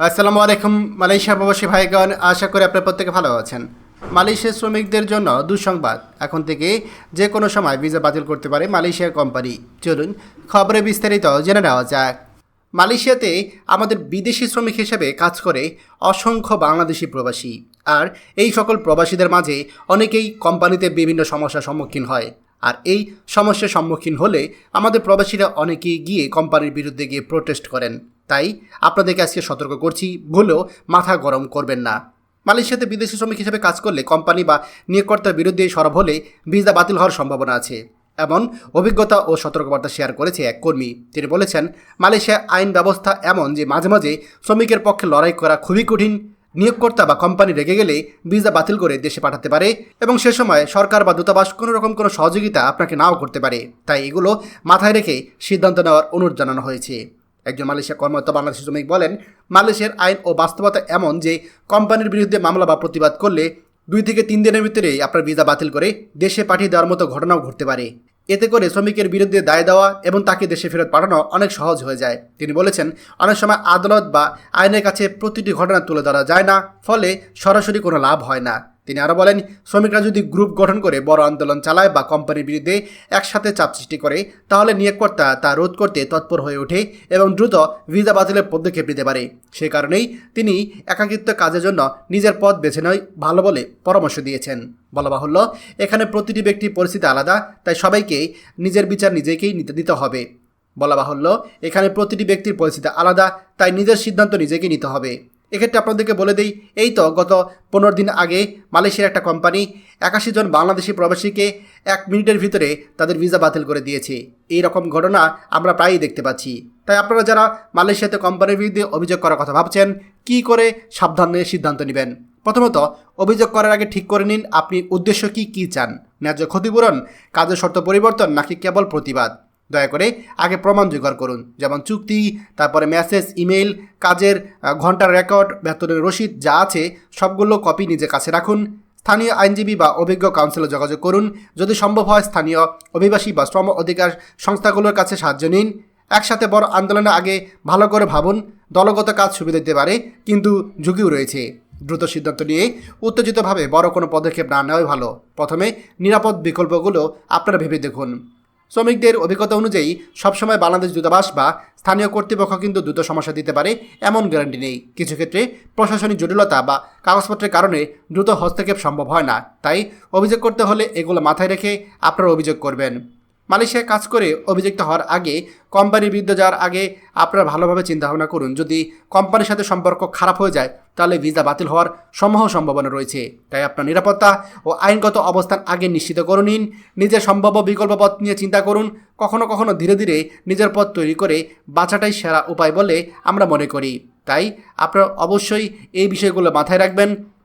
আসসালামু আলাইকুম, মালয়েশিয়া প্রবাসী ভাইগণ, আশা করি আপনার প্রত্যেকে ভালো আছেন। মালয়েশিয়ার শ্রমিকদের জন্য দুঃসংবাদ। এখন থেকে যে কোনো সময় ভিসা বাতিল করতে পারে মালয়েশিয়া কোম্পানি। চলুন খবরে বিস্তারিত জেনে নেওয়া যাক। মালয়েশিয়াতে আমাদের বিদেশি শ্রমিক হিসেবে কাজ করে অসংখ্য বাংলাদেশি প্রবাসী। আর এই সকল প্রবাসীদের মাঝে অনেকেই কোম্পানিতে বিভিন্ন সমস্যার সম্মুখীন হয়। আর এই সমস্যার সম্মুখীন হলে আমাদের প্রবাসীরা অনেকেই গিয়ে কোম্পানির বিরুদ্ধে গিয়ে প্রোটেস্ট করেন। তাই আপনাদেরকে আজকে সতর্ক করছি, ভুলেও মাথা গরম করবেন না। মালয়েশিয়াতে বিদেশি শ্রমিক হিসেবে কাজ করলে কোম্পানি বা নিয়োগকর্তার বিরুদ্ধে সরব হলে ভিসা বাতিল হওয়ার সম্ভাবনা আছে, এমন অভিজ্ঞতা ও সতর্কবার্তা শেয়ার করেছে এক কর্মী। তিনি বলেছেন, মালয়েশিয়া আইন ব্যবস্থা এমন যে মাঝে মাঝে শ্রমিকের পক্ষে লড়াই করা খুবই কঠিন, নিয়োগকর্তা বা কোম্পানি রেগে গেলে ভিসা বাতিল করে দেশে পাঠাতে পারে এবং সে সময় সরকার বা দূতাবাস কোনো রকম কোনো সহযোগিতা আপনাকে নাও করতে পারে। তাই এগুলো মাথায় রেখে সিদ্ধান্ত নেওয়ার অনুরোধ জানানো হয়েছে। একজন মালয়েশিয়া কর্মরত বাংলাদেশি শ্রমিক বলেন, মালয়েশিয়ার আইন ও বাস্তবতা এমন যে কোম্পানির বিরুদ্ধে মামলা বা প্রতিবাদ করলে দুই থেকে তিন দিনের ভিতরেই আপনার ভিসা বাতিল করে দেশে পাঠিয়ে দেওয়ার মতো ঘটনাও ঘটতে পারে। এতে করে শ্রমিকের বিরুদ্ধে দায় দেওয়া এবং তাকে দেশে ফেরত পাঠানো অনেক সহজ হয়ে যায়। তিনি বলেছেন, অনেক সময় আদালত বা আইনের কাছে প্রতিটি ঘটনা তুলে ধরা যায় না, ফলে সরাসরি কোনো লাভ হয় না। তিনি আরও বলেন, শ্রমিকরা যদি গ্রুপ গঠন করে বড় আন্দোলন চালায় বা কোম্পানির বিরুদ্ধে একসাথে চাপ সৃষ্টি করে, তাহলে নিয়োগকর্তা তা রোধ করতে তৎপর হয়ে ওঠে এবং দ্রুত ভিসা বাতিলের পদক্ষেপ নিতে পারে। সে কারণেই তিনি একাকিত্ব কাজের জন্য নিজের পথ বেছে নেয় ভালো বলে পরামর্শ দিয়েছেন। বলা বাহুল্য, এখানে প্রতিটি ব্যক্তির পরিস্থিতি আলাদা, তাই সবাইকে নিজের বিচার নিজেকেই নিতে দিতে হবে। বলা বাহুল্য, এখানে প্রতিটি ব্যক্তির পরিস্থিতি আলাদা, তাই নিজের সিদ্ধান্ত নিজেকে নিতে হবে। এক্ষেত্রে আপনাদেরকে বলে দিই, এই তো গত পনেরো দিন আগে মালয়েশিয়ার একটা কোম্পানি একাশি জন বাংলাদেশি প্রবাসীকে এক মিনিটের ভিতরে তাদের ভিসা বাতিল করে দিয়েছে। এই রকম ঘটনা আমরা প্রায়ই দেখতে পাচ্ছি। তাই আপনারা যারা মালয়েশিয়াতে কোম্পানির বিরুদ্ধে অভিযোগ করার কথা ভাবছেন, কী করে সাবধানে সিদ্ধান্ত নেবেন? প্রথমত, অভিযোগ করার আগে ঠিক করে নিন আপনি উদ্দেশ্য কি, কী চান? ন্যায্য ক্ষতিপূরণ, কাজের শর্ত পরিবর্তন নাকি কেবল প্রতিবাদ? দয়া করে আগে প্রমাণ জোগাড় করুন। যেমন চুক্তি, তারপরে মেসেজ ইমেইল কাজের ঘণ্টার রেকর্ড বেতনের রসিদ যা আছে, সবগুলো কপি নিজের কাছে রাখুন। স্থানীয় আইনজীবী বা অভিজ্ঞ কাউন্সিলে যোগাযোগ করুন। যদি সম্ভব হয় স্থানীয় অভিবাসী বা শ্রম অধিকার সংস্থাগুলোর কাছে সাহায্য নিন। একসাথে বড় আন্দোলনের আগে ভালো করে ভাবুন, দলগত কাজ সুবিধা দিতে পারে, কিন্তু ঝুঁকিও রয়েছে। দ্রুত সিদ্ধান্ত নিয়ে উত্তেজিতভাবে বড় কোনো পদক্ষেপ না নেওয়াই ভালো। প্রথমে নিরাপদ বিকল্পগুলো আপনারা ভেবে দেখুন। শ্রমিকদের অভিজ্ঞতা অনুযায়ী, সবসময় বাংলাদেশ দূতাবাস বা স্থানীয় কর্তৃপক্ষ কিন্তু দ্রুত সমস্যা দিতে পারে, এমন গ্যারান্টি নেই। কিছু ক্ষেত্রে প্রশাসনিক জটিলতা বা কাগজপত্রের কারণে দ্রুত হস্তক্ষেপ সম্ভব হয় না। তাই অভিযোগ করতে হলে এগুলো মাথায় রেখে আপনারা অভিযোগ করবেন। মালয়েশিয়ায় কাজ করে অভিযুক্ত হওয়ার আগে কোম্পানির বিরুদ্ধে যাওয়ার আগে আপনারা ভালোভাবে চিন্তাভাবনা করুন। যদি কোম্পানির সাথে সম্পর্ক খারাপ হয়ে যায়, তাহলে ভিসা বাতিল হওয়ার সমূহ সম্ভাবনা রয়েছে। তাই আপনার নিরাপত্তা ও আইনগত অবস্থান আগে নিশ্চিত করে নিন। নিজের সম্ভাব্য বিকল্প পথ নিয়ে চিন্তা করুন। কখনো কখনো ধীরে ধীরে নিজের পথ তৈরি করে বাঁচাটাই সেরা উপায় বলে আমরা মনে করি। তাই আপনারা অবশ্যই এই বিষয়গুলো মাথায় রাখবেন।